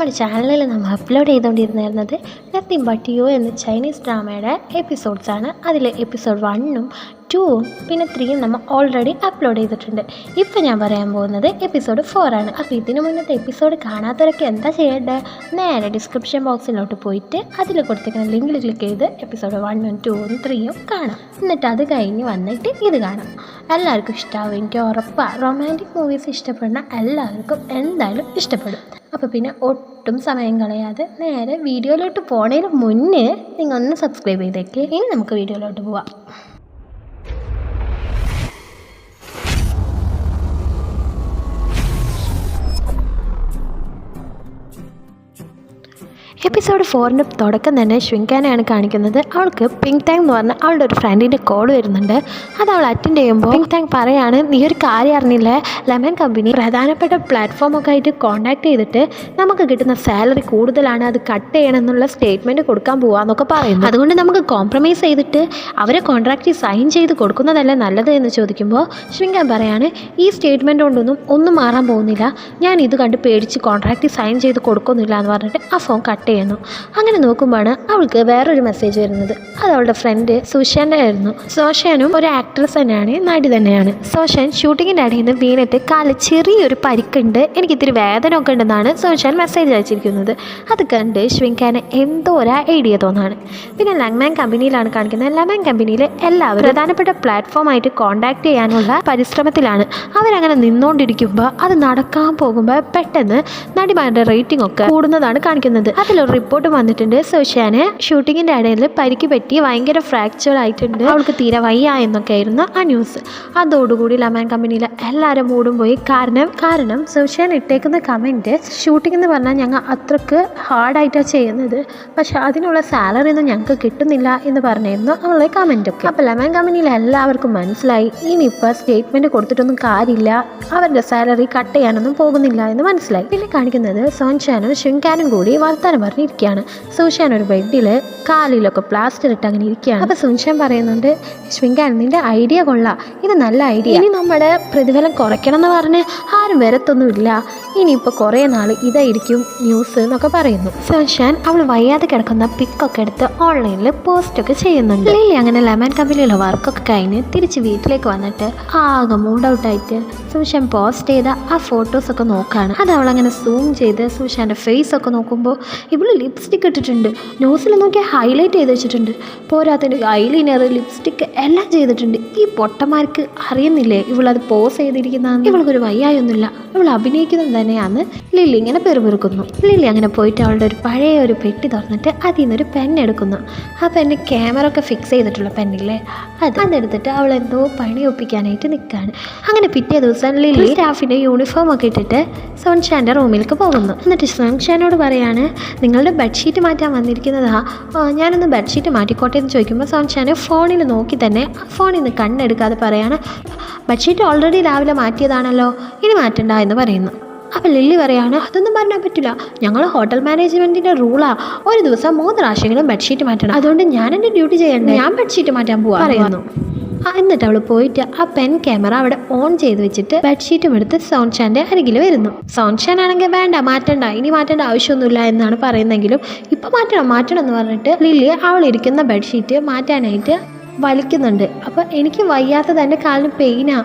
നമ്മുടെ ചാനലിൽ നമ്മൾ അപ്ലോഡ് ചെയ്തുകൊണ്ടിരുന്നിരുന്നത് നത്തിങ് ബട്ട് യു എന്ന ചൈനീസ് ഡ്രാമയുടെ എപ്പിസോഡ്സാണ് അതിൽ എപ്പിസോഡ് വണ്ണും ടൂവും പിന്നെ ത്രീയും നമ്മൾ ഓൾറെഡി അപ്ലോഡ് ചെയ്തിട്ടുണ്ട്. ഇപ്പം ഞാൻ പറയാൻ പോകുന്നത് എപ്പിസോഡ് ഫോറാണ് അപ്പോൾ ഇതിന് മുന്നത്തെ എപ്പിസോഡ് കാണാത്തവരൊക്കെ എന്താ ചെയ്യേണ്ടത് നേരെ ഡിസ്ക്രിപ്ഷൻ ബോക്സിലോട്ട് പോയിട്ട് അതിൽ കൊടുത്തിരിക്കുന്ന ലിങ്കിൽ ക്ലിക്ക് ചെയ്ത് എപ്പിസോഡ് വണ്ണും ടൂവും ത്രീയും കാണാം. എന്നിട്ട് അത് കഴിഞ്ഞ് വന്നിട്ട് ഇത് കാണാം. എല്ലാവർക്കും ഇഷ്ടമാവും എനിക്ക് ഉറപ്പാണ് റൊമാന്റിക് മൂവീസ് ഇഷ്ടപ്പെടുന്ന എല്ലാവർക്കും എന്തായാലും ഇഷ്ടപ്പെടും. അപ്പോൾ പിന്നെ ഒട്ടും സമയം കളയാതെ നേരെ വീഡിയോയിലോട്ട് പോണതിന് മുന്നേ നിങ്ങൾ ഒന്ന് സബ്സ്ക്രൈബ് ചെയ്തേക്ക്. ഇനി നമുക്ക് വീഡിയോയിലോട്ട് പോവാം. എപ്പിസോഡ് ഫോറിന്റെ തുടക്കം തന്നെ ശ്വിങ്കാനെയാണ് കാണിക്കുന്നത്. അവൾക്ക് പിങ്ക് ടാങ് എന്ന് പറഞ്ഞ അവളുടെ ഒരു ഫ്രണ്ടിന്റെ കോൾ വരുന്നുണ്ട്. അത് അവൾ അറ്റൻഡ് ചെയ്യുമ്പോൾ പിങ്ക് ടാങ് പറയാണ് നീ ഒരു കാര്യം അറിഞ്ഞില്ലേ? ലെമൺ കമ്പനി പ്രധാനപ്പെട്ട പ്ലാറ്റ്ഫോമൊക്കെ ആയിട്ട് കോൺടാക്ട് ചെയ്തിട്ട് നമുക്ക് കിട്ടുന്ന സാലറി കൂടുതലാണ്. അത് കട്ട് ചെയ്യണമെന്നുള്ള സ്റ്റേറ്റ്മെന്റ് കൊടുക്കാൻ പോവാന്നൊക്കെ പറയുന്നു. അതുകൊണ്ട് നമുക്ക് കോംപ്രമൈസ് ചെയ്തിട്ട് അവരെ കോൺട്രാക്റ്റ് സൈൻ ചെയ്ത് കൊടുക്കുന്നതല്ലേ നല്ലത് എന്ന് ചോദിക്കുമ്പോൾ ശ്വിങ്കാൻ പറയാണ് ഈ സ്റ്റേറ്റ്മെന്റ് കൊണ്ടൊന്നും ഒന്നും മാറാൻ പോകുന്നില്ല. ഞാൻ ഇത് കണ്ട് പേടിച്ച് കോൺട്രാക്റ്റ് സൈൻ ചെയ്ത് കൊടുക്കുന്നില്ല എന്ന് പറഞ്ഞിട്ട് ആ ഫോൺ കട്ട് ചെയ്യുന്നു. അങ്ങനെ നോക്കുമ്പോഴാണ് അവൾക്ക് വേറൊരു മെസ്സേജ് വരുന്നത്. അത് അവളുടെ ഫ്രണ്ട് സുഷാന്റെ ആയിരുന്നു സോഷാനും ഒരു ആക്ട്രസ് തന്നെയാണ് നടി തന്നെയാണ്. സോഷാൻ ഷൂട്ടിങ്ങിന്റെ അടിയിൽ നിന്ന് വീണിട്ട് കാലിൽ ചെറിയൊരു പരിക്കുണ്ട്. എനിക്ക് ഇത്തിരി വേദന ഒക്കെ ഉണ്ടെന്നാണ് സോഷാൻ മെസ്സേജ് അയച്ചിരിക്കുന്നത്. അത് കണ്ട് ശ്വിങ്കാന് എന്തോ ഒരു ഐഡിയ തോന്നാണ്. പിന്നെ ലങ്മാൻ കമ്പനിയിലാണ് കാണിക്കുന്നത് ലങ്മാൻ കമ്പനിയിൽ എല്ലാവരും പ്രധാനപ്പെട്ട പ്ലാറ്റ്ഫോമായിട്ട് കോൺടാക്ട് ചെയ്യാനുള്ള പരിശ്രമത്തിലാണ്. അവരങ്ങനെ നിന്നുകൊണ്ടിരിക്കുമ്പോൾ അത് നടക്കാൻ പോകുമ്പോൾ പെട്ടെന്ന് നടിമാരുടെ റേറ്റിംഗ് ഒക്കെ കൂടുന്നതാണ് കാണിക്കുന്നത്. അതിലൊരു റിപ്പോർട്ട് വന്നിട്ടുണ്ട്. സുഷാന് ഷൂട്ടിങ്ങിന്റെ ഇടയിൽ പരിക്ക് പറ്റി ഭയങ്കര ഫ്രാക്ചർ ആയിട്ടുണ്ട്. അവൾക്ക് തീരെ വയ്യ എന്നൊക്കെ ആയിരുന്നു ആ ന്യൂസ് അതോടുകൂടി ലമൻ കമ്പനിയിലെ എല്ലാവരും മൂടും പോയി. കാരണം കാരണം സുഷാൻ ഇട്ടേക്കുന്ന കമന്റ് ഷൂട്ടിംഗ് എന്ന് പറഞ്ഞാൽ ഞങ്ങൾ അത്രയ്ക്ക് ഹാർഡായിട്ടാണ് ചെയ്യുന്നത്. പക്ഷെ അതിനുള്ള സാലറി ഒന്നും ഞങ്ങൾക്ക് കിട്ടുന്നില്ല എന്ന് പറഞ്ഞിരുന്നു അവളെ ഒക്കെ. അപ്പോൾ ലെമൻ കമ്പനിയിലെ എല്ലാവർക്കും മനസ്സിലായി. ഇനിയിപ്പോൾ സ്റ്റേറ്റ്മെന്റ് കൊടുത്തിട്ടൊന്നും കാര്യമില്ല. അവരുടെ സാലറി കട്ട് ചെയ്യാനൊന്നും പോകുന്നില്ല എന്ന് മനസ്സിലായി. പിന്നെ കാണിക്കുന്നത് സോൻഷാനും ഷിങ്കാനും കൂടി വർത്താനം പറഞ്ഞിരിക്കുകയാണ്. സുഷാൻ ഒരു ബെഡിൽ കാലിലൊക്കെ പ്ലാസ്റ്റർ ഇട്ട് അങ്ങനെ ഇരിക്കുകയാണ്. അപ്പോൾ സുൻഷാൻ പറയുന്നുണ്ട് ശ്വിങ്കാൻ നിന്റെ ഐഡിയ കൊള്ളാം. ഇത് നല്ല ഐഡിയ ഇനി നമ്മുടെ പ്രതിഫലം കുറയ്ക്കണം എന്ന് പറഞ്ഞ് ആരും വരത്തൊന്നുമില്ല. ഇനിയിപ്പോൾ കുറേ നാൾ ഇതായിരിക്കും ന്യൂസ് എന്നൊക്കെ പറയുന്നു. സുൻഷാൻ അവൾ വയ്യാതെ കിടക്കുന്ന പിക്കൊക്കെ എടുത്ത് ഓൺലൈനിൽ പോസ്റ്റൊക്കെ ചെയ്യുന്നുണ്ട്. ലില്ലി അങ്ങനെ ലെമൺ കമ്പനിയിലെ വർക്കൊക്കെ കഴിഞ്ഞ് തിരിച്ച് വീട്ടിലേക്ക് വന്നിട്ട് ആകെ മൂഡ് ഔട്ടായിട്ട് സുഷാൻ പോസ്റ്റ് ചെയ്ത ആ ഫോട്ടോസൊക്കെ നോക്കുകയാണ് അത് അവളങ്ങനെ സൂം ചെയ്ത് സുഷാന്റെ ഫേസ് ഒക്കെ നോക്കുമ്പോൾ ഇവൾ ലിപ്സ്റ്റിക് ഇട്ടിട്ടുണ്ട്. ന്യൂസിൽ നോക്കിയാൽ ഹൈലൈറ്റ് ചെയ്ത് വെച്ചിട്ടുണ്ട്. പോരാത്തതിന് ഐലൈനർ ലിപ്സ്റ്റിക് എല്ലാം ചെയ്തിട്ടുണ്ട്. ഈ പൊട്ടന്മാർക്ക് അറിയുന്നില്ലേ? ഇവളത് പോസ് ചെയ്തിരിക്കുന്നതാണ് ഇവൾക്കൊരു വയ്യായൊന്നുമില്ല. ഇവൾ അഭിനയിക്കുന്നത് തന്നെയാണ് ലില്ലി ഇങ്ങനെ പെറുപെറുക്കുന്നു ലില്ലി അങ്ങനെ പോയിട്ട് അവളുടെ ഒരു പഴയ ഒരു പെട്ടി തുറന്നിട്ട് അതിൽ നിന്നൊരു പെൻ എടുക്കുന്നു. ആ പെണ്ണ് ക്യാമറ ഒക്കെ ഫിക്സ് ചെയ്തിട്ടുള്ള പെന്നില്ലേ അത് അതെടുത്തിട്ട് അവൾ എന്തോ പണി ഒപ്പിക്കാനായിട്ട് നിൽക്കുകയാണ് അങ്ങനെ പിറ്റേ ദിവസം ലില്ലി സ്റ്റാഫിന്റെ യൂണിഫോം ഒക്കെ ഇട്ടിട്ട് സോൺഷാന്റെ റൂമിലേക്ക് പോകുന്നു. എന്നിട്ട് സോൺഷാനോട് പറയാണ് നിങ്ങളുടെ ബെഡ്ഷീറ്റ് മാറ്റാൻ വന്നിരിക്കുന്നതാ ഞാനൊന്ന് ബെഡ്ഷീറ്റ് മാറ്റിക്കോട്ടെ എന്ന് ചോദിക്കുമ്പോൾ സോൺഷാന് ഫോണിൽ നോക്കി തന്നെ ഫോണിൽ നിന്ന് കണ്ണെടുക്കാതെ പറയാണ് ബെഡ്ഷീറ്റ് ഓൾറെഡി രാവിലെ മാറ്റിയതാണല്ലോ ഇനി മാറ്റണ്ട എന്ന് പറയുന്നു. അപ്പോൾ ലില്ലി പറയാണ് അതൊന്നും പറഞ്ഞാൽ പറ്റില്ല. ഞങ്ങൾ ഹോട്ടൽ മാനേജ്മെന്റിന്റെ റൂളാ ഒരു ദിവസം മൂന്ന് പ്രാവശ്യങ്ങളും ബെഡ്ഷീറ്റ് മാറ്റണം. അതുകൊണ്ട് ഞാൻ എന്റെ ഡ്യൂട്ടി ചെയ്യണ്ടേ? ഞാൻ ബെഡ്ഷീറ്റ് മാറ്റാൻ പോവാ. പറയുന്നു. എന്നിട്ട് അവൾ പോയിട്ട് ആ പെൻ ക്യാമറ അവിടെ ഓൺ ചെയ്ത് വെച്ചിട്ട് ബെഡ്ഷീറ്റും എടുത്ത് സോൺഷാന്റെ അരികിൽ വരുന്നു. സോൺഷാൻ ആണെങ്കിൽ വേണ്ട മാറ്റണ്ട ഇനി മാറ്റേണ്ട ആവശ്യമൊന്നുമില്ല എന്നാണ് പറയുന്നെങ്കിലും ഇപ്പം മാറ്റണം മാറ്റണം എന്ന് പറഞ്ഞിട്ട് ലില്ലി അവൾ ഇരിക്കുന്ന ബെഡ്ഷീറ്റ് മാറ്റാനായിട്ട് വലിക്കുന്നുണ്ട്. അപ്പോൾ എനിക്ക് വയ്യാത്തത് എന്റെ കാലിന് പെയിനാ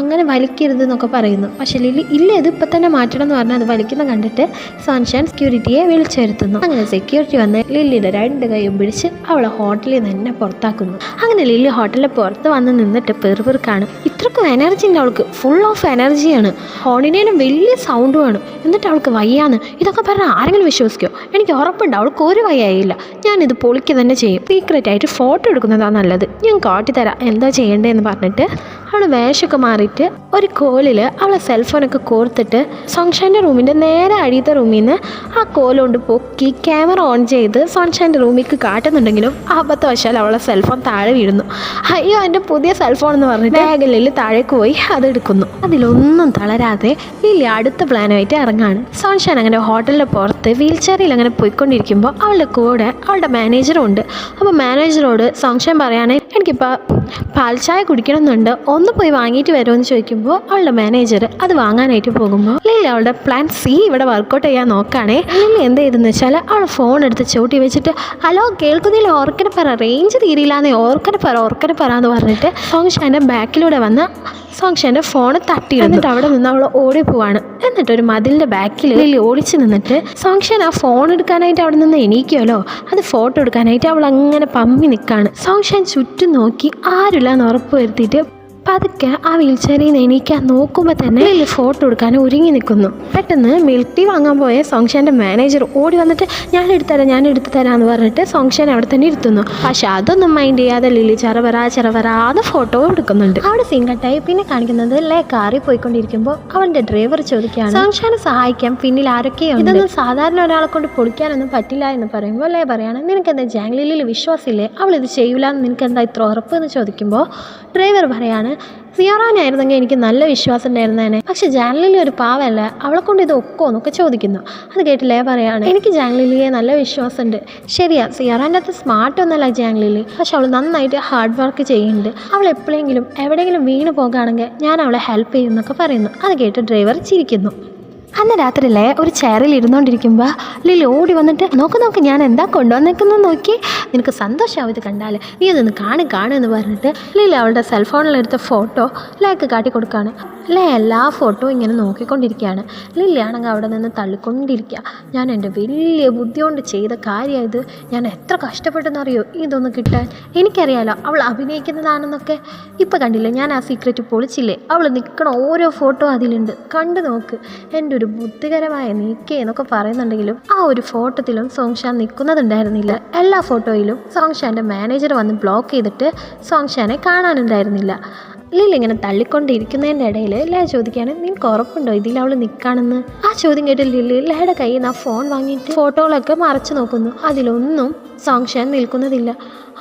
അങ്ങനെ വലിക്കരുത് എന്നൊക്കെ പറയുന്നു. പക്ഷേ ലില്ലി ഇല്ല ഇത് ഇപ്പം തന്നെ മാറ്റണം എന്ന് പറഞ്ഞാൽ അത് വലിക്കുന്ന കണ്ടിട്ട് സൺഷൈൻ സെക്യൂരിറ്റിയെ വിളിച്ചെടുത്തുന്നു അങ്ങനെ സെക്യൂരിറ്റി വന്ന് ലില്ലിയുടെ രണ്ട് കൈയും പിടിച്ച് അവളെ ഹോട്ടലിൽ നിന്ന് തന്നെ പുറത്താക്കുന്നു. അങ്ങനെ ലില്ലി ഹോട്ടലിൽ പുറത്ത് വന്ന് നിന്നിട്ട് പെറുപെറുക്കാണ്. ഇത്രക്കും എനർജി ഉണ്ട് അവൾക്ക്. ഫുൾ ഓഫ് എനർജിയാണ് ഹോണിനേലും വലിയ സൗണ്ടുമാണ് എന്നിട്ട് അവൾക്ക് വയ്യാന്ന്. ഇതൊക്കെ പറഞ്ഞാൽ ആരെങ്കിലും വിശ്വസിക്കുമോ എനിക്ക് ഉറപ്പുണ്ട്. അവൾക്ക് ഒരു വയ്യായില്ല. ഞാനിത് പൊളിക്കുക തന്നെ ചെയ്യും. സീക്രറ്റ് ആയിട്ട് ഫോട്ടോ എടുക്കുന്നതാണ് നല്ലത്. ഞാൻ കാട്ടിത്തരാം. എന്താ ചെയ്യേണ്ടതെന്ന് പറഞ്ഞിട്ട് അവൾ വേഷമൊക്കെ മാറിയിട്ട് ഒരു കോലിൽ അവളെ സെൽഫോണൊക്കെ കോർത്തിട്ട് സോൺഷാന്റെ റൂമിന്റെ നേരെ അടിയത്തെ റൂമിൽ നിന്ന് ആ കോലുകൊണ്ട് പൊക്കി ക്യാമറ ഓൺ ചെയ്ത് സോൺഷാന്റെ റൂമിലേക്ക് കാട്ടുന്നുണ്ടെങ്കിലും അബദ്ധവശാൽ അവളെ സെൽഫോൺ താഴെ വീഴുന്നു. അയ്യോ എന്റെ പുതിയ സെൽഫോൺ എന്ന് പറഞ്ഞിട്ട് ബാഗിൽ താഴേക്ക് പോയി അതെടുക്കുന്നു അതിലൊന്നും തളരാതെ ലില്ലി അടുത്ത പ്ലാനുമായിട്ട് ഇറങ്ങാണ്. സോൺഷാൻ അങ്ങനെ ഹോട്ടലിന്റെ പുറത്ത് വീൽ ചെയറിൽ അങ്ങനെ പോയിക്കൊണ്ടിരിക്കുമ്പോൾ അവളുടെ കൂടെ അവളുടെ മാനേജറും ഉണ്ട്. അപ്പോൾ മാനേജറോട് സോൺഷാൻ പറയുകയാണെങ്കിൽ എനിക്കിപ്പോൾ പാൽച്ചായ കുടിക്കണമെന്നുണ്ട്. ഒന്ന് പോയി വാങ്ങിയിട്ട് വരുമെന്ന് ചോദിക്കുമ്പോൾ അവളുടെ മാനേജർ അത് വാങ്ങാനായിട്ട് പോകുമ്പോൾ ഇല്ല അവളുടെ പ്ലാൻ സി ഇവിടെ വർക്കൗട്ട് ചെയ്യാൻ നോക്കുകയാണേ ലീല എന്ത് ചെയ്തെന്ന് വെച്ചാൽ അവൾ ഫോൺ എടുത്ത് ചവിട്ടി വെച്ചിട്ട് ഹലോ കേൾക്കുന്നില്ല ഓർക്കനെ പറ റേഞ്ച് തീരില്ലാന്നേ ഓർക്കനെ പറ ഓർക്കനെ പറ എന്ന് പറഞ്ഞിട്ട് സോങ്ഷാന്റെ ബാക്കിലൂടെ വന്ന് സോങ്ഷാന്റെ ഫോൺ തട്ടി എന്നിട്ട് അവിടെ നിന്ന് അവൾ ഓടി പോവാണ്. എന്നിട്ട് ഒരു മതിലിന്റെ ബാക്കിൽ ലില്ലി ഓടിച്ച് നിന്നിട്ട് സോങ്ഷൻ ആ ഫോൺ എടുക്കാനായിട്ട് അവിടെ നിന്ന് എണീക്കുമല്ലോ അത് ഫോട്ടോ എടുക്കാനായിട്ട് അവൾ അങ്ങനെ പമ്മി നിൽക്കുകയാണ് സോങ്ഷൻ ചുറ്റും നോക്കി ആരുമില്ല എന്ന് ഉറപ്പ് വരുത്തിയിട്ട് പതുക്കെ ആ വീൽ ചെയറിൽ നിന്ന് എണീക്കാൻ നോക്കുമ്പോൾ തന്നെ ഇതിൽ ഫോട്ടോ എടുക്കാൻ ഒരുങ്ങി നിൽക്കുന്നു. പെട്ടെന്ന് മിൽക്ക് ടീ വാങ്ങാൻ പോയ സോങ്ഷാന്റെ മാനേജർ ഓടി വന്നിട്ട് ഞാൻ എടുത്തുതരാം ഞാൻ എടുത്തു തരാമെന്ന് പറഞ്ഞിട്ട് സോങ്ഷാൻ അവിടെ തന്നെ ഇരുത്തുന്നു. പക്ഷെ അതൊന്നും മൈൻഡ് ചെയ്യാതെ ലില്ലി ചെറവറ ചെറവറാതെ ഫോട്ടോ എടുക്കുന്നുണ്ട്. അവിടെ സിംഗട്ടായി പിന്നെ കാണിക്കുന്നത് ലേ കാറിൽ പോയിക്കൊണ്ടിരിക്കുമ്പോൾ അവന്റെ ഡ്രൈവർ ചോദിക്കുകയാണ് സോങ്ഷാനെ സഹായിക്കാം. പിന്നിൽ ആരൊക്കെയാണ് ഇതൊന്നും സാധാരണ ഒരാളെ കൊണ്ട് പൊളിക്കാനൊന്നും പറ്റില്ല എന്ന് പറയുമ്പോൾ ലേ പറയാണ് നിനക്ക് എന്താ ജാങ്ലിലിൽ വിശ്വാസമില്ലേ അവൾ ഇത് ചെയ്യൂല എന്ന് നിനക്ക് എന്താ ഇത്ര ഉറപ്പ്? എന്ന് ചോദിക്കുമ്പോൾ ഡ്രൈവർ പറയാണ് സിയാറാനായിരുന്നെങ്കിൽ എനിക്ക് നല്ല വിശ്വാസം ഉണ്ടായിരുന്നേനെ. പക്ഷെ ജാൻലിലി ഒരു പാവല്ല അവളെ കൊണ്ട് ഇത് ഒക്കോ എന്നൊക്കെ ചോദിക്കുന്നു. അത് കേട്ടില്ലേ പറയാണ് എനിക്ക് ജാൻലിലിയെ നല്ല വിശ്വാസമുണ്ട്. ശരിയാ സിയാറാന്റെ അത് സ്മാർട്ട് ഒന്നല്ല ജാൻലിലി പക്ഷെ അവൾ നന്നായിട്ട് ഹാർഡ് വർക്ക് ചെയ്യുന്നുണ്ട്. അവൾ എപ്പോഴെങ്കിലും എവിടെയെങ്കിലും വീണ് പോകുകയാണെങ്കിൽ ഞാൻ അവളെ ഹെൽപ്പ് ചെയ്യുന്നൊക്കെ പറയുന്നു. അത് കേട്ട് ഡ്രൈവർ ചിരിക്കുന്നു. അന്ന് രാത്രിയിലെ ഒരു ചെയറിൽ ഇരുന്നുകൊണ്ടിരിക്കുമ്പോൾ ലിലി ഓടി വന്നിട്ട് നോക്ക് നോക്ക് ഞാൻ എന്താ കൊണ്ടുവന്നേക്കുന്നത് നോക്കി. നിനക്ക് സന്തോഷമാവും ഇത് കണ്ടാൽ നീ അതൊന്ന് കാണു കാണും എന്ന് പറഞ്ഞിട്ട് ലിലി അവളുടെ സെൽഫോണിലെടുത്ത ഫോട്ടോ ലേക്ക് കാട്ടി കൊടുക്കുകയാണ് ലേ എല്ലാ ഫോട്ടോയും ഇങ്ങനെ നോക്കിക്കൊണ്ടിരിക്കുകയാണ്. ലില്ലിയാണെങ്കിൽ അവിടെ നിന്ന് തള്ളിക്കൊണ്ടിരിക്കുക. ഞാൻ എന്റെ വലിയ ബുദ്ധി കൊണ്ട് ചെയ്ത കാര്യമായത് ഞാൻ എത്ര കഷ്ടപ്പെട്ടെന്നറിയോ ഇതൊന്ന് കിട്ടാൻ. എനിക്കറിയാലോ അവൾ അഭിനയിക്കുന്നതാണെന്നൊക്കെ. ഇപ്പം കണ്ടില്ലേ ഞാൻ ആ സീക്രറ്റ് പൊളിച്ചില്ലേ? അവൾ നിൽക്കണ ഓരോ ഫോട്ടോ അതിലുണ്ട്. കണ്ടു നോക്ക്. എന്റെ ഒരു ബുദ്ധികരമായ നീക്കേ എന്നൊക്കെ പറയുന്നുണ്ടെങ്കിലും ആ ഒരു ഫോട്ടോത്തിലും സോങ്ഷാൻ നിൽക്കുന്നതുണ്ടായിരുന്നില്ല. എല്ലാ ഫോട്ടോയിലും സോങ്ഷാന്റെ മാനേജർ വന്ന് ബ്ലോക്ക് ചെയ്തിട്ട് സോങ്ഷാനെ കാണാനുണ്ടായിരുന്നില്ല. ലില്ലി ഇങ്ങനെ തള്ളിക്കൊണ്ടിരിക്കുന്നതിന്റെ ഇടയിൽ ലേ ചോദിക്കുകയാണ് നിനക്ക് ഉറപ്പുണ്ടോ ഇതിൽ അവൾ നിൽക്കാണെന്ന്? ആ ചോദ്യം കേട്ട് ലില്ലി ലയുടെ കയ്യിൽ നിന്ന് ആ ഫോൺ വാങ്ങിയിട്ട് ഫോട്ടോകളൊക്കെ മറച്ചു നോക്കുന്നു. അതിലൊന്നും സോങ്ഷാൻ നിൽക്കുന്നതില്ല.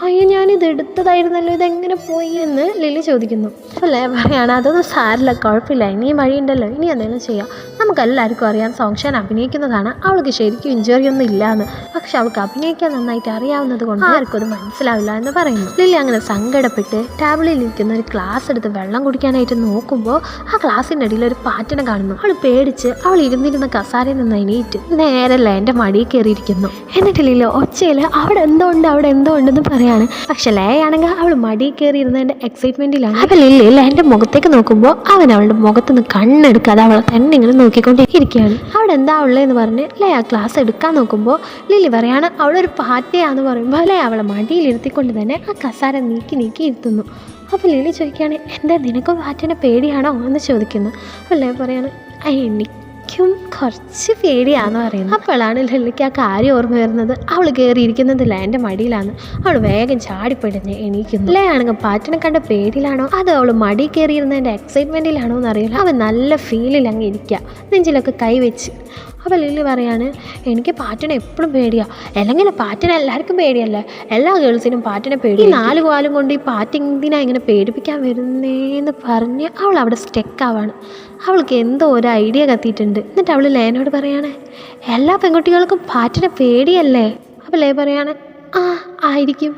അയ്യോ ഞാനിത് എടുത്തതായിരുന്നല്ലോ ഇതെങ്ങനെ പോയി എന്ന് ലില്ലി ചോദിക്കുന്നു. അല്ലേ പറയാണ് അതൊന്നും സാരില്ല കുഴപ്പമില്ല ഇനിയും വഴിയുണ്ടല്ലോ ഇനി എന്തെങ്കിലും ചെയ്യാം. നമുക്ക് എല്ലാവർക്കും അറിയാം സോങ്ഷാൻ അഭിനയിക്കുന്നതാണ് അവൾക്ക് ശരിക്കും ഇഞ്ചുറി ഒന്നും ഇല്ല എന്ന് പക്ഷെ അവൾക്ക് അഭിനയിക്കാൻ നന്നായിട്ട് അറിയാവുന്നത് കൊണ്ട് ആർക്കും അത് മനസ്സിലാവില്ല എന്ന് പറയുന്നു. ലില്ലി അങ്ങനെ സങ്കടപ്പെട്ട് ടാബിളിൽ ഇരിക്കുന്ന ഒരു ഗ്ലാസ് എടുത്ത് വെള്ളം കുടിക്കാനായിട്ട് നോക്കുമ്പോൾ ആ ഗ്ലാസിന്റെ അടിയിൽ ഒരു പാറ്റിനെ കാണുന്നു. അവൾ പേടിച്ച് അവൾ ഇരുന്നിരുന്ന കസാരയിൽ നിന്ന് എണീറ്റ് നേരെ എന്റെ മടിയിൽ കയറിയിരിക്കുന്നു. എന്നിട്ട് ലില്ല ഒച്ചയിൽ അവിടെ എന്തോ ഉണ്ട് അവിടെ എന്തോ ഉണ്ടെന്ന് പറയാണ് പക്ഷെ ലേയാണെങ്കിൽ അവൾ മടിയിൽ കയറിയിരുന്നതിന്റെ എക്സൈറ്റ്മെന്റിലാണ് അപ്പം ലില്ലി എന്റെ മുഖത്തേക്ക് നോക്കുമ്പോൾ അവൻ അവളുടെ മുഖത്ത് നിന്ന് കണ്ണെടുക്കാതെ അവളെ തന്നെ ഇങ്ങനെ നോക്കിക്കൊണ്ടിരിക്കുകയാണ്. അവിടെ എന്താ ഉള്ളതെന്ന് പറഞ്ഞ് ലയ ആ ക്ലാസ് എടുക്കാൻ നോക്കുമ്പോൾ ലില്ലി പറയാണ് അവളൊരു പാറ്റയാന്ന് പറയുമ്പോൾ ലയ അവളെ മടിയിലിരുത്തിക്കൊണ്ട് തന്നെ ആ കസാര നീക്കി നീക്കി ഇരുത്തുന്നു. അപ്പോൾ ലില്ലി ചോദിക്കുകയാണ് എന്താ നിനക്കും പാറ്റനെ പേടിയാണോ? എന്ന് ചോദിക്കുന്നു. അപ്പോൾ ലയ പറയാണ് "ആ, എനിക്കും കുറച്ച് പേടിയാന്ന് പറയുന്നത് അപ്പോഴാണ് ലളിക്ക് ആ കാര്യം ഓർമ്മ വരുന്നത്. അവൾ കയറിയിരിക്കുന്നത് ലേന്റെ മടിയിലാണ്. അവൾ വേഗം ചാടിപ്പിടഞ്ഞ് എണീക്കുന്നു. ലേ ആണെങ്കിൽ പാറ്റിനെ കണ്ട പേടിയിലാണോ? അത് അവൾ മടി കയറിയിരുന്നതിന്റെ എക്സൈറ്റ്മെന്റിലാണോ എന്നറിയില്ല. അവൻ നല്ല ഫീലിൽ അങ്ങ് ഇരിക്കുക നെഞ്ചിലൊക്കെ കൈവച്ച് അപ്പോൾ ലില്ലി പറയാണ് എനിക്ക് പാറ്റിനെ എപ്പോഴും പേടിയാണ് അല്ലെങ്കിൽ പാറ്റിനെ എല്ലാവർക്കും പേടിയല്ലേ? എല്ലാ ഗേൾസിനും പാറ്റിനെ പേടി. നാല് കാലം കൊണ്ട് ഈ പാറ്റ് എന്തിനാ ഇങ്ങനെ പേടിപ്പിക്കാൻ വരുന്നേന്ന് പറഞ്ഞ് അവൾ അവിടെ സ്റ്റെക്കാവാണ് അവൾക്ക് എന്തോ ഒരു ഐഡിയ കത്തിയിട്ടുണ്ട്. എന്നിട്ട് അവൾ ലേനോട് പറയാണ് എല്ലാ പെൺകുട്ടികൾക്കും പാറ്റിനെ പേടിയല്ലേ? അപ്പോൾ ലേ പറയാണ് ആ ആയിരിക്കും.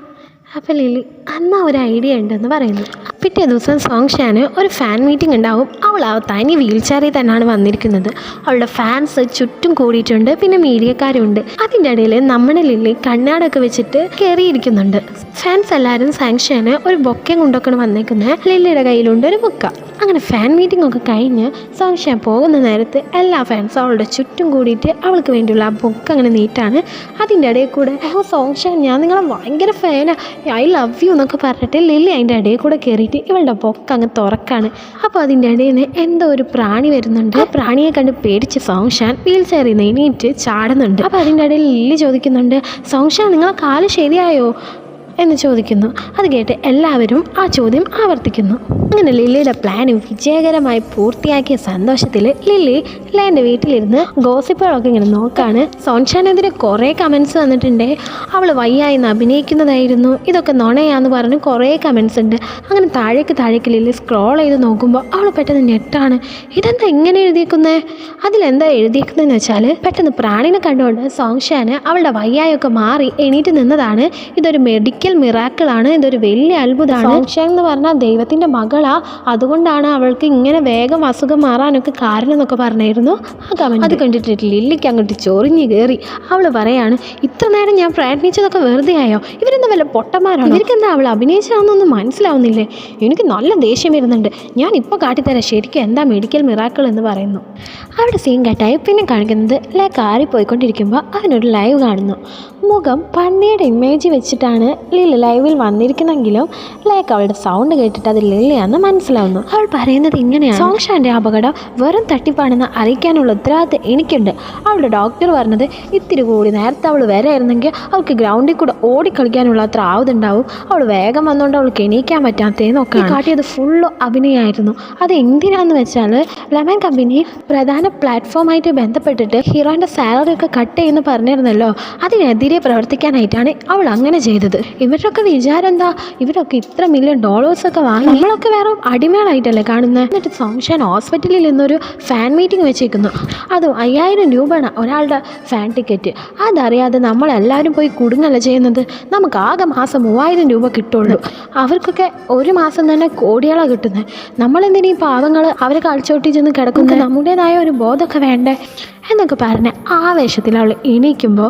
അപ്പോൾ ലില്ലി അന്നാ ഒരു ഐഡിയ ഉണ്ടെന്ന് പറയുന്നു. പിറ്റേ ദിവസം സോങ്ഷാന് ഒരു ഫാൻ മീറ്റിംഗ് ഉണ്ടാവും. അവൾ ആ തനി വീൽ ചെയറിൽ തന്നെയാണ് വന്നിരിക്കുന്നത്. അവളുടെ ഫാൻസ് ചുറ്റും കൂടിയിട്ടുണ്ട് പിന്നെ മീഡിയക്കാരും ഉണ്ട് അതിന്റെ ഇടയിൽ നമ്മുടെ ലില്ലി കണ്ണാടൊക്കെ വെച്ചിട്ട് കയറിയിരിക്കുന്നുണ്ട് ഫാൻസ് എല്ലാവരും സാങ്ഷാന് ഒരു ബൊക്കെ കൊണ്ടൊക്കെയാണ് വന്നേക്കുന്നത് ലില്ലിയുടെ കയ്യിലുണ്ട് ഒരു ബുക്ക. അങ്ങനെ ഫാൻ മീറ്റിംഗ് ഒക്കെ കഴിഞ്ഞ് സംശയം പോകുന്ന നേരത്ത് എല്ലാ ഫാൻസും അവളുടെ ചുറ്റും കൂടിയിട്ട് അവൾക്ക് വേണ്ടിയുള്ള ആ ബുക്ക് അങ്ങനെ നീട്ടാണ്. അതിന്റെ ഇടയിൽ കൂടെ ഓ സോങ്ഷാൻ ഞാൻ നിങ്ങളെ ഭയങ്കര ഫാനാണ് ഐ ലവ് യു എന്നൊക്കെ പറഞ്ഞിട്ട് ലില്ലി അതിന്റെ ഇടയിൽ കൂടെ കയറിയിട്ട് ഇവളുടെ ബുക്ക് അങ്ങ് തുറക്കാണ്. അപ്പോൾ അതിന്റെ ഇടയിൽ നിന്ന് എന്തോ ഒരു പ്രാണി വരുന്നുണ്ട്. ആ പ്രാണിയെ കണ്ട് പേടിച്ച് സോങ്ഷാൻ വീൽ ചെയറിൽ നിന്ന് എണീറ്റ് ചാടുന്നുണ്ട്. അപ്പോൾ അതിന്റെ ഇടയിൽ ലില്ലി ചോദിക്കുന്നുണ്ട് സോങ്ഷാൻ നിങ്ങളെ കാൽ ശരിയായോ? എന്ന് ചോദിക്കുന്നു. അത് കേട്ട് എല്ലാവരും ആ ചോദ്യം ആവർത്തിക്കുന്നു. അങ്ങനെ ലില്ലിയുടെ പ്ലാൻ വിജയകരമായി പൂർത്തിയാക്കിയ സന്തോഷത്തിൽ ലില്ലി ലേന്റെ വീട്ടിലിരുന്ന് ഗോസിപ്പുകളൊക്കെ ഇങ്ങനെ നോക്കാണ്. സോൺഷാനെതിരെ കുറേ കമൻസ് വന്നിട്ടുണ്ട് അവൾ വയ്യായി അഭിനയിക്കുന്നതായിരുന്നു. ഇതൊക്കെ നുണയാന്ന് പറഞ്ഞ് കുറേ കമൻസ് ഉണ്ട്. അങ്ങനെ താഴേക്ക് താഴേക്ക് ലില്ലി സ്ക്രോൾ ചെയ്ത് നോക്കുമ്പോൾ അവൾ പെട്ടെന്ന് ഞെട്ടാണ്. ഇതെന്താ ഇങ്ങനെ എഴുതിയേക്കുന്നത് അതിലെന്താ എഴുതിയേക്കുന്നതെന്ന് വെച്ചാൽ പെട്ടെന്ന് പ്രാണിനെ കണ്ടുകൊണ്ട് സോങ്ഷാന് അവളുടെ വയ്യായൊക്കെ മാറി എണീറ്റ് നിന്നതാണ്. ഇതൊരു മെഡിക്കൽ മെഡിക്കൽ മിറാക്കിളാണ് ഇതൊരു വലിയ അത്ഭുതമാണ്. സംശയം എന്ന് പറഞ്ഞാൽ ദൈവത്തിന്റെ മകളാ അതുകൊണ്ടാണ് അവൾക്ക് ഇങ്ങനെ വേഗം അസുഖം മാറാനൊക്കെ കാരണം എന്നൊക്കെ പറഞ്ഞായിരുന്നു. ആ കമന്റ് അത് കണ്ടിട്ട് ലില്ലിക്ക് അങ്ങോട്ട് ചൊറിഞ്ഞു കയറി അവൾ പറയാണ് ഇത്ര നേരം ഞാൻ പ്രയത്നിച്ചതൊക്കെ വെറുതെ ആയോ? ഇവരെന്താ വല്ല പൊട്ടന്മാരാണ്? ഇവർക്ക് എന്താ അവൾ അഭിനയിച്ചാന്നൊന്നും മനസ്സിലാവുന്നില്ലേ? എനിക്ക് നല്ല ദേഷ്യം വരുന്നുണ്ട്. ഞാൻ ഇപ്പോൾ കാട്ടിത്തരാം. ശരിക്കും എന്താ മെഡിക്കൽ മിറാക്കിൾ എന്ന് പറയുന്നു. അവിടെ സീൻ കട്ടായി. പിന്നെ കാണിക്കുന്നത് ലേ കാറി പോയിക്കൊണ്ടിരിക്കുമ്പോൾ അവനൊരു ലൈവ് കാണുന്നു. മുഖം പന്നിയുടെ ഇമേജ് വെച്ചിട്ടാണ് ലില്ലി ലൈവിൽ വന്നിരിക്കുന്നെങ്കിലും ലൈക്ക് അവളുടെ സൗണ്ട് കേട്ടിട്ട് അത് ലില്ലിയാണെന്ന് മനസ്സിലാവുന്നു. അവൾ പറയുന്നത് ഇങ്ങനെയാണ്. സോങ്ഷാന്റെ അപകടം വെറും തട്ടിപ്പാണെന്ന് അറിയിക്കാനുള്ള ഉത്തരവാദിത്തം എനിക്കുണ്ട്. അവളുടെ ഡോക്ടർ പറഞ്ഞത് ഇത്തിരി കൂടി നേരത്തെ അവൾ വരായിരുന്നെങ്കിൽ അവൾക്ക് ഗ്രൗണ്ടിൽ കൂടെ ഓടിക്കളിക്കാനുള്ള അത്ര ആവതുണ്ടാവും അവൾ വേഗം വന്നുകൊണ്ട് അവൾക്ക് എണീക്കാൻ പറ്റാത്തതെന്നൊക്കെ കാട്ടിയത് ഫുള്ള് അഭിനയമായിരുന്നു അത് എന്തിനാന്ന് വെച്ചാൽ ലെമൺ കമ്പനി പ്രധാന പ്ലാറ്റ്ഫോമായിട്ട് ബന്ധപ്പെട്ടിട്ട് ഹീറോയിന്റെ സാലറി ഒക്കെ കട്ട് ചെയ്യുന്നു പറഞ്ഞിരുന്നല്ലോ. അതിനെതിരെ പ്രവർത്തിക്കാനായിട്ടാണ് അവൾ അങ്ങനെ ചെയ്തത്. ഇവരൊക്കെ വിചാരം എന്താ ഇവരൊക്കെ ഇത്ര മില്യൺ ഡോളേഴ്സ് ഒക്കെ വാങ്ങി നമ്മളൊക്കെ വേറെ അടിമകളായിട്ടല്ലേ കാണുന്നത് എന്നിട്ട് സംശയം ഹോസ്പിറ്റലിൽ നിന്നൊരു ഫാൻ മീറ്റിംഗ് വെച്ചേക്കുന്നു. അതും അയ്യായിരം രൂപയാണ് ഒരാളുടെ ഫാൻ ടിക്കറ്റ് അതറിയാതെ നമ്മളെല്ലാവരും പോയി കുടുങ്ങല്ല ചെയ്യുന്നത്? നമുക്ക് ആകെ മാസം മൂവായിരം രൂപ കിട്ടുള്ളൂ. അവർക്കൊക്കെ ഒരു മാസം തന്നെ കോടികളാണ് കിട്ടുന്നത് നമ്മളെന്തിനാ ഈ പാവങ്ങൾ അവരെ കളിച്ചോട്ടി ചെന്ന് കിടക്കുന്നത് നമ്മുടേതായ ഒരു ബോധമൊക്കെ വേണ്ടേ? എന്നൊക്കെ പറഞ്ഞ് ആവേശത്തിൽ അവൾ എണീക്കുമ്പോൾ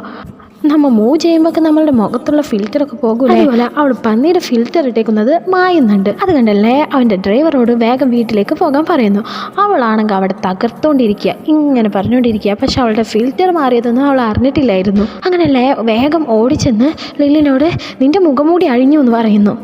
നമ്മൾ മൂവ് ചെയ്യുമ്പോൾ നമ്മളുടെ മുഖത്തുള്ള ഫിൽറ്ററൊക്കെ പോകൂലേ? അതുപോലെ അവൾ പന്നിയുടെ ഫിൽറ്റർ ഇട്ടേക്കുന്നത് മായുന്നുണ്ട്. അത് കണ്ടല്ലേ അവന്റെ ഡ്രൈവറോട് വേഗം വീട്ടിലേക്ക് പോകാൻ പറയുന്നു. അവളാണെങ്കിൽ അവിടെ തകർത്തോണ്ടിരിക്കുക. ഇങ്ങനെ പറഞ്ഞുകൊണ്ടിരിക്കുക പക്ഷെ അവളുടെ ഫിൽറ്റർ മാറിയതൊന്നും അവൾ അറിഞ്ഞിട്ടില്ലായിരുന്നു. അങ്ങനല്ലേ വേഗം ഓടിച്ചെന്ന് ലില്ലിനോട് നിന്റെ മുഖംമൂടി അഴിഞ്ഞു എന്ന് പറയുന്നു.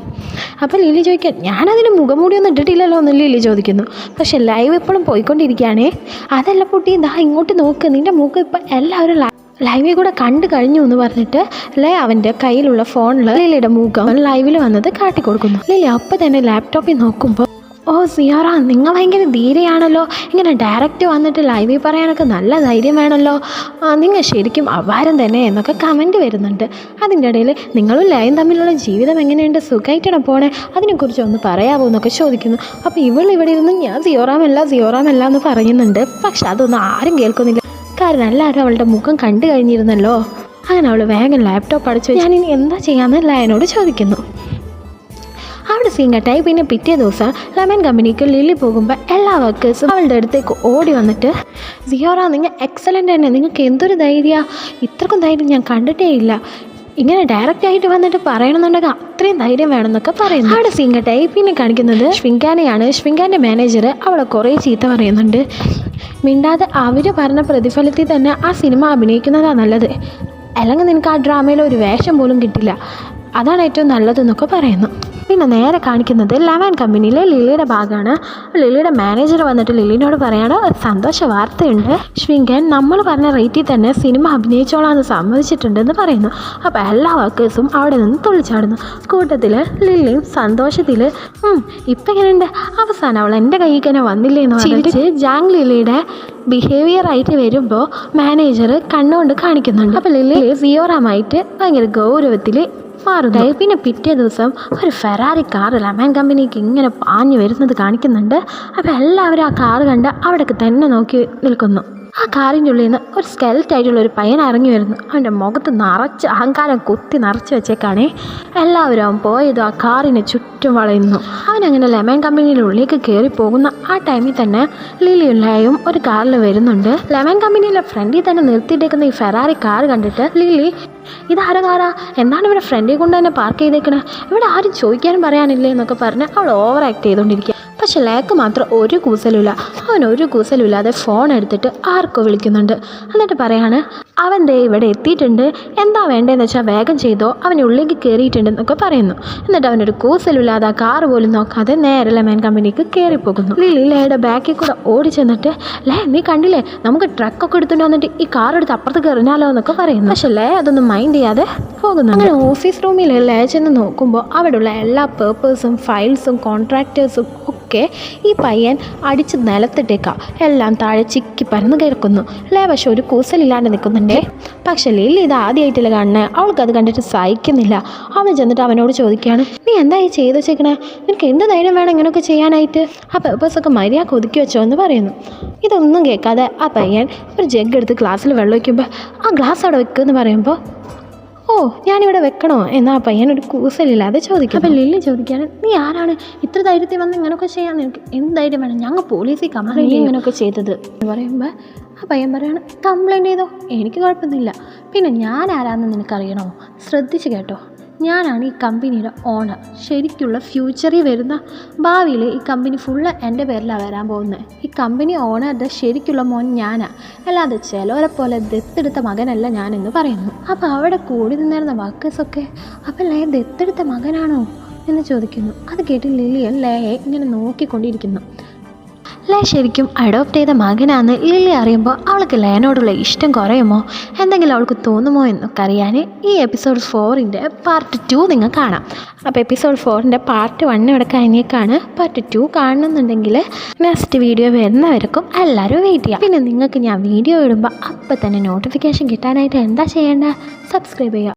അപ്പോൾ ലില്ലി ചോദിക്കാൻ ഞാനതിന് മുഖംമൂടിയൊന്നും ഇട്ടിട്ടില്ലല്ലോ എന്ന് ലില്ലി ചോദിക്കുന്നു. പക്ഷെ ലൈവ് ഇപ്പോഴും പോയിക്കൊണ്ടിരിക്കുകയാണേ. അതല്ല പൊട്ടി ദാ ഇങ്ങോട്ട് നോക്ക്. നിന്റെ മുഖം ഇപ്പം എല്ലാവരും ലൈവിൽ കൂടെ കണ്ടു കഴിഞ്ഞു എന്ന് പറഞ്ഞിട്ട് ലേ അവന്റെ കയ്യിലുള്ള ഫോണിൽ ലീലയുടെ മുഖം ലൈവിൽ വന്നത് കാട്ടിക്കൊടുക്കുന്നു. ലീല അപ്പം തന്നെ ലാപ്ടോപ്പിൽ നോക്കുമ്പോൾ ഓ സിയാറ നിങ്ങൾ ഭയങ്കര ധീരയാണല്ലോ. ഇങ്ങനെ ഡയറക്റ്റ് വന്നിട്ട് ലൈവിൽ പറയാനൊക്കെ നല്ല ധൈര്യം വേണമല്ലോ നിങ്ങൾ ശരിക്കും അപാരം തന്നെ എന്നൊക്കെ കമന്റ് വരുന്നുണ്ട്. അതിന്റെ ഇടയിൽ നിങ്ങളും ലയം തമ്മിലുള്ള ജീവിതം എങ്ങനെയുണ്ട്? സുഖമായിട്ടാണ് പോണേ? അതിനെക്കുറിച്ച് ഒന്ന് പറയാമോ എന്നൊക്കെ ചോദിക്കുന്നു. അപ്പോൾ ഇവൾ ഇവിടെ ഇരുന്ന് ഞാൻ സിയോറാമല്ല സിയോറാമല്ല എന്ന് പറയുന്നുണ്ട്. പക്ഷെ അതൊന്നും ആരും കേൾക്കുന്നില്ല. കാരണം എല്ലാവരും അവളുടെ മുഖം കണ്ടു കഴിഞ്ഞിരുന്നല്ലോ. അങ്ങനെ അവൾ വേഗം ലാപ്ടോപ്പ് അടച്ചു ഇനി എന്താ ചെയ്യാമെന്ന് ലയനോട് ചോദിക്കുന്നു. അവിടെ സീൻ കട്ടായി. പിന്നെ പിറ്റേ ദിവസം ലെമൻ കമ്പനിക്ക് ലില്ലി പോകുമ്പോൾ എല്ലാ വർക്കേഴ്സും അവളുടെ അടുത്തേക്ക് ഓടി വന്നിട്ട് സിയോറ നിങ്ങൾ എക്സലന്റ് തന്നെ. നിങ്ങൾക്ക് എന്തൊരു ധൈര്യ? ഇത്രക്കും ധൈര്യം ഞാൻ കണ്ടിട്ടേ ഇല്ല ഇങ്ങനെ ഡയറക്റ്റ് ആയിട്ട് വന്നിട്ട് പറയണമെന്നുണ്ടെങ്കിൽ അത്രയും ധൈര്യം വേണമെന്നൊക്കെ പറയുന്നു. അവിടെ സീൻ കട്ടായി പിന്നെ കാണിക്കുന്നത് ഷ്വിങ്കാനെയാണ് ഷ്വിങ്കാന്റെ മാനേജർ അവളെ കുറേ ചീത്ത പറയുന്നുണ്ട്. മിണ്ടാതെ അവർ പറഞ്ഞ പ്രതിഫലത്തിൽ തന്നെ ആ സിനിമ അഭിനയിക്കുന്നതാണ് നല്ലത്. അല്ലെങ്കിൽ നിനക്ക് ആ ഡ്രാമയിൽ ഒരു വേഷം പോലും കിട്ടില്ല. അതാണ് ഏറ്റവും നല്ലതെന്നൊക്കെ പറയുന്നു. പിന്നെ നേരെ കാണിക്കുന്നത് ലെവൻ കമ്പനിയിലെ ലില്ലിയുടെ ഭാഗമാണ്. ലില്ലിയുടെ മാനേജർ വന്നിട്ട് ലില്ലിനോട് പറയാണ് ഒരു സന്തോഷ വാർത്തയുണ്ട്. ശ്വിങ്കൻ നമ്മൾ പറഞ്ഞ റേറ്റിൽ തന്നെ സിനിമ അഭിനയിച്ചോളാന്ന് സമ്മതിച്ചിട്ടുണ്ടെന്ന് പറയുന്നു. അപ്പോൾ എല്ലാ വർക്കേഴ്സും അവിടെ നിന്ന് തുള്ളിച്ചാടുന്നു. കൂട്ടത്തിൽ ലില്ലിയും സന്തോഷത്തിൽ ഇപ്പം എങ്ങനെയുണ്ട്? അവസാനം അവൾ എന്റെ കയ്യിൽ തന്നെ വന്നില്ലേ എന്ന് പറഞ്ഞിട്ട് ജാങ് ലില്ലിയുടെ ബിഹേവിയർ ആയിട്ട് വരുമ്പോൾ മാനേജർ കണ്ണുകൊണ്ട് കാണിക്കുന്നുണ്ട്. അപ്പോൾ ലില്ലി സിയോറാമായിട്ട് ഭയങ്കര ഗൗരവത്തിൽ മാറുന്നു. പിന്നെ പിറ്റേ ദിവസം ഒരു ഫെറാറി കാർ ലെമൻ കമ്പനിക്ക് ഇങ്ങനെ പാഞ്ഞു വരുന്നത് കാണിക്കുന്നുണ്ട്. അപ്പോൾ എല്ലാവരും ആ കാർ കണ്ട് അവിടേക്ക് തന്നെ നോക്കി നിൽക്കുന്നു. ആ കാറിന്റെ ഉള്ളിൽ നിന്ന് ഒരു സ്കെൽറ്റായിട്ടുള്ള ഒരു പയ്യൻ ഇറങ്ങി വരുന്നു. അവന്റെ മുഖത്ത് നിറച്ച് അഹങ്കാരം കുത്തി നിറച്ച് വെച്ചേക്കാണേ. എല്ലാവരും അവൻ പോയത് ആ കാറിനെ ചുറ്റും വളയുന്നു. അവനങ്ങനെ ലെമൺ കമ്പനിയുടെ ഉള്ളിലേക്ക് കയറി പോകുന്ന ആ ടൈമിൽ തന്നെ ലിലിയും ലയും ഒരു കാറിൽ വരുന്നുണ്ട്. ലെമൺ കമ്പനിയിലെ ഫ്രണ്ടിൽ തന്നെ നിർത്തിയിട്ടേക്കുന്ന ഈ ഫെറാറി കാർ കണ്ടിട്ട് ലിലി ഇതാര കാറാ? എന്താണ് ഇവിടെ ഫ്രണ്ടിൽ കൊണ്ട് തന്നെ പാർക്ക് ചെയ്തേക്കണേ? ഇവിടെ ആരും ചോദിക്കാനും പറയാനില്ലേ? എന്നൊക്കെ പറഞ്ഞ് അവൾ ഓവർ ആക്ട് ചെയ്തുകൊണ്ടിരിക്കുക പക്ഷെ മാത്രം ഒരു കൂസലുമില്ല. അവൻ ഒരു കൂസലുമില്ലാതെ ഫോൺ എടുത്തിട്ട് ആർക്കോ വിളിക്കുന്നുണ്ട്. എന്നിട്ട് പറയാണ് അവൻ ദേ ഇവിടെ എത്തിയിട്ടുണ്ട്. എന്താ വേണ്ടതെന്ന് വെച്ചാൽ വേഗം ചെയ്തോ. അവൻ ഉള്ളിലേക്ക് കയറിയിട്ടുണ്ടെന്നൊക്കെ പറയുന്നു. എന്നിട്ട് അവനൊരു കൂസലുമില്ലാതെ ആ കാറ് പോലും നോക്കാതെ നേരെ ലെമൻ കമ്പനിക്ക് കയറിപ്പോകുന്നു ലിലി ലയുടെ ബാക്കിൽ കൂടെ ഓടി ചെന്നിട്ട് ലേ നീ കണ്ടില്ലേ? നമുക്ക് ട്രക്കൊക്കെ എടുത്തുകൊണ്ട് വന്നിട്ട് ഈ കാർ എടുത്ത് അപ്പുറത്ത് കയറിഞ്ഞാലോ എന്നൊക്കെ പറയുന്നു. പക്ഷെ ലേ അതൊന്നും മൈൻഡ് ചെയ്യാതെ പോകുന്നു അങ്ങനെ ഓഫീസ് റൂമിൽ ലേ ചെന്ന് നോക്കുമ്പോൾ അവിടെയുള്ള എല്ലാ പേപ്പേഴ്സും ഫയൽസും കോൺട്രാക്ടേഴ്സും ഒക്കെ ഈ പയ്യൻ അടിച്ച് നിലത്തിട്ടേക്കാം. എല്ലാം താഴെ ചിക്കി പരന്ന് കിടക്കുന്നു. പക്ഷെ ഒരു കൂസലില്ലാണ്ട് നിൽക്കുന്നുണ്ടേ. പക്ഷെ ലില്ലി ഇത് ആദ്യമായിട്ടില്ല കാണുന്നത് അവൾക്ക് അത് കണ്ടിട്ട് സഹിക്കുന്നില്ല. അവൻ ചെന്നിട്ട് അവനോട് ചോദിക്കുകയാണ് നീ എന്താ ഈ ചെയ്ത് വെച്ചേക്കണേ? നിനക്ക് എന്ത് ധൈര്യം വേണം ഇങ്ങനെയൊക്കെ ചെയ്യാനായിട്ട്? ആ പേപ്പേഴ്സൊക്കെ മര്യാദ ഒതുക്കി വെച്ചോ എന്ന് പറയുന്നു. ഇതൊന്നും കേൾക്കാതെ ആ പയ്യൻ ഒരു ജഗ് എടുത്ത് ഗ്ലാസ്സിൽ വെള്ളം വയ്ക്കുമ്പോൾ ആ ഗ്ലാസ് അവിടെ വെക്കുമെന്ന് പറയുമ്പോൾ ഓ ഞാനിവിടെ വെക്കണോ? എന്നാ പയ്യൻ പയ്യനൊരു കൂസലില്ലാതെ ചോദിക്കും അപ്പം ലില്ലി ചോദിക്കുകയാണ് നീ ആരാണ്? ഇത്ര ധൈര്യത്തിൽ വന്ന് ഇങ്ങനെയൊക്കെ ചെയ്യാൻ നിനക്ക് എന്ത് ധൈര്യം വേണം? ഞങ്ങൾ പോലീസിൽ കംപ്ലൈന്റ് ഇങ്ങനെയൊക്കെ ചെയ്തത്. എന്ന് പറയുമ്പോൾ ആ പയ്യൻ പറയാണ് കംപ്ലൈന്റ് ചെയ്തോ? എനിക്ക് കുഴപ്പമൊന്നുമില്ല. പിന്നെ ഞാൻ ആരാന്ന് നിനക്കറിയണോ? ശ്രദ്ധിച്ച് കേട്ടോ. ഞാനാണ് ഈ കമ്പനിയുടെ ഓണർ ശരിക്കുള്ള ഫ്യൂച്ചറിൽ വരുന്ന ഭാവിയിൽ ഈ കമ്പനി ഫുള്ള് എന്റെ പേരിലാണ് വരാൻ പോകുന്നത് ഈ കമ്പനി ഓണറുടെ ശരിക്കുള്ള മോൻ ഞാനാണ് അല്ലാതെ ചിലവരെ പോലെ ദത്തെടുത്ത മകനല്ല ഞാനെന്ന് പറയുന്നു. അപ്പോൾ അവിടെ കൂടി നിന്നിരുന്ന വർക്കേഴ്സൊക്കെ അപ്പം ലയ ദത്തെടുത്ത മകനാണോ? എന്ന് ചോദിക്കുന്നു. അത് കേട്ട് ലിലിയൻ ലയയെ ഇങ്ങനെ നോക്കിക്കൊണ്ടിരിക്കുന്നു. ലയ ശരിക്കും അഡോപ്റ്റ് ചെയ്ത മകനാന്ന് ലില്ലി അറിയുമ്പോൾ അവൾക്ക് ലയനോടുള്ള ഇഷ്ടം കുറയുമോ? എന്തെങ്കിലും അവൾക്ക് തോന്നുമോ എന്നൊക്കെ അറിയാൻ ഈ എപ്പിസോഡ് ഫോറിന്റെ പാർട്ട് ടു നിങ്ങൾ കാണാം. അപ്പോൾ എപ്പിസോഡ് ഫോറിന്റെ പാർട്ട് വൺ ഇവിടെ കഴിഞ്ഞേക്കാണ്. പാർട്ട് ടു കാണുന്നുണ്ടെങ്കിൽ നെക്സ്റ്റ് വീഡിയോ വരുന്നവർക്കും എല്ലാവരും വെയിറ്റ് ചെയ്യാം. പിന്നെ നിങ്ങൾക്ക് ഞാൻ വീഡിയോ ഇടുമ്പോൾ അപ്പം തന്നെ നോട്ടിഫിക്കേഷൻ കിട്ടാനായിട്ട് എന്താ ചെയ്യേണ്ടത് സബ്സ്ക്രൈബ് ചെയ്യുക.